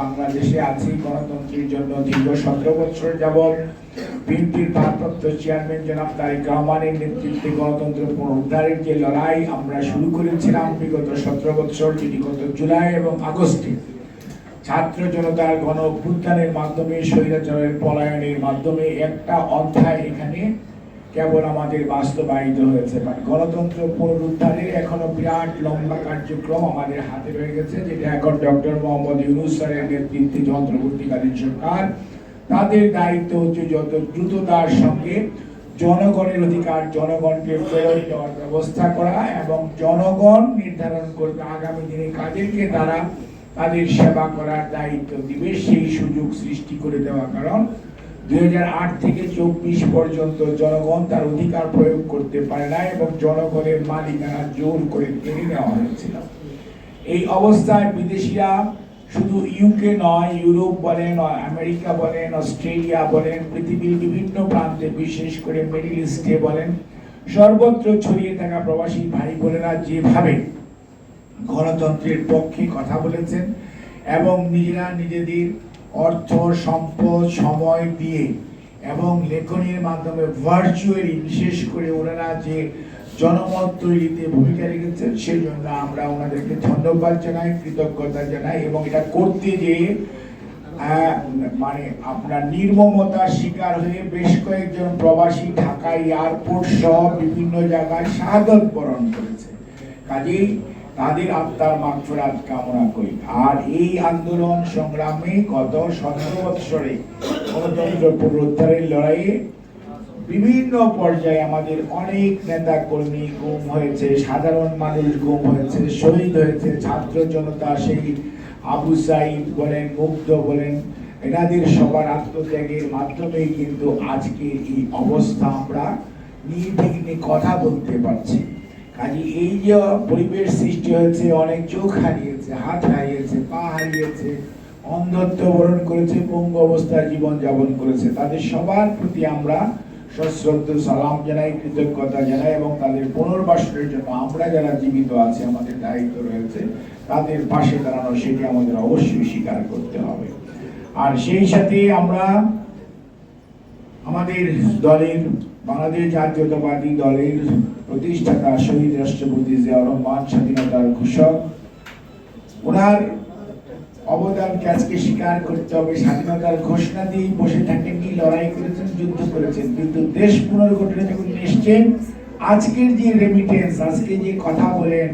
বাংলাদেশে আছি, গণতন্ত্রের জন্য দীর্ঘ সতেরো বছর যাবৎ বিএনপির ভারপ্রাপ্ত চেয়ারম্যান জনাব তারেক রহমানের নেতৃত্বে গণতন্ত্র পুনরুদ্ধারের যে লড়াই আমরা শুরু করেছিলাম বিগত সতেরো বছর, যেটি গত জুলাই এবং আগস্টে। ছাত্র জনতার গণ অভ্যুত্থানের মাধ্যমে, স্বৈরাচারের পলায়নের মাধ্যমে একটা অধ্যায় এখানে কেবল আমাদের বাস্তবায়িত হয়েছে বাট গণতন্ত্র পুনরুদ্ধারের এখনও বিরাট লম্বা কার্যক্রম আমাদের হাতে রয়ে গেছে, যেটা এখন ডক্টর মোহাম্মদ ইউনুস স্যারের নেতৃত্বে যন্ত্রবর্তীকালীন সরকার। তাদের দায়িত্ব হচ্ছে যত দ্রুততার সঙ্গে জনগণের অধিকার, জনগণকে ফেরত দেওয়ার ব্যবস্থা করা এবং জনগণ নির্ধারণ করবে আগামী দিনে কাদেরকে তারা তাদের সেবা করার দায়িত্ব দিবে, সেই সুযোগ সৃষ্টি করে দেওয়া। কারণ দুই থেকে চব্বিশ পর্যন্ত জনগণ তার অধিকার প্রয়োগ করতে পারে না এবং জনগণের মালিকানা জোর করে কেড়ে নেওয়া হয়েছিল। এই অবস্থায় বিদেশিরা শুধু ইউকে নয়, ইউরোপ বলেন, আমেরিকা বলেন, অস্ট্রেলিয়া বলেন, পৃথিবীর বিভিন্ন প্রান্তে, বিশেষ করে মিডিল ইস্টে বলেন, সর্বত্র ছড়িয়ে থাকা প্রবাসী ভাই বোনেরা যেভাবে গণতন্ত্রের পক্ষে কথা বলেছেন এবং নিজেরা নিজেদের অর্থ, সম্পদ, সময় দিয়ে এবং লেখনীর মাধ্যমে ভার্চুয়ালি বিশেষ করে ওনারা যে জনমত তৈরিতে ভূমিকা রেখেছেন, সেই জন্য আমরা ওনাদেরকে ধন্যবাদ জানাই, কৃতজ্ঞতা জানাই এবং এটা করতে যেয়ে মানে আপনার নির্মমতার শিকার হয়ে বেশ কয়েকজন প্রবাসী ঢাকা এয়ারপোর্ট সহ বিভিন্ন জায়গায় শাহাদত বরণ করেছে। কাজেই তাদের আত্মার মাগফিরাত কামনা করি। আর এই আন্দোলন সংগ্রামে গত সতেরো বৎসরে গণতন্ত্র পুনরুদ্ধারের লড়াইয়ে বিভিন্ন পর্যায়ে আমাদের অনেক নেতা কর্মী গুম হয়েছে, সাধারণ মানুষ গুম হয়েছে, শহীদ হয়েছে, ছাত্র জনতা সেই আবু সাইদ বলেন, মুগ্ধ বলেন, এনাদের সবার আত্মত্যাগের মাধ্যমেই কিন্তু আজকে এই অবস্থা আমরা নির্বিঘ্নে কথা বলতে পারছি। কাজে এই যে পরিবেশ সৃষ্টি হয়েছে, অনেক চোখ হারিয়েছে, হাত হারিয়েছে, পা হারিয়েছে, অন্ধত্ব বরণ করেছে, পঙ্গু অবস্থায় জীবন যাপন করেছে। তাদের সবার প্রতি আমরা সশ্রদ্ধ, সালাম জানাই, কৃতজ্ঞতা জানাই এবং তাদের পুনর্বাসনের জন্য আমরা যারা জীবিত আছে, আমাদের দায়িত্ব রয়েছে, তাদের পাশে দাঁড়ানো সেটি আমাদের অবশ্যই স্বীকার করতে হবে। আর সেই সাথে আমরা আমাদের দলের বাংলাদেশ জাতীয়তাবাদী দলের প্রতিষ্ঠাতা শহীদ রাষ্ট্রপতি জিয়াউর রহমান স্বাধীনতার ঘোষক। ওনার অবদানকে আজকে স্বীকার করতে হবে। স্বাধীনতার ঘোষণা দিয়ে বসে থাকেননি লড়াই করেছেন, যুদ্ধ করেছেন। কিন্তু দেশ পুনর্গঠনে যখন এসছেন, আজকের যে রেমিটেন্স আজকে যে কথা বলেন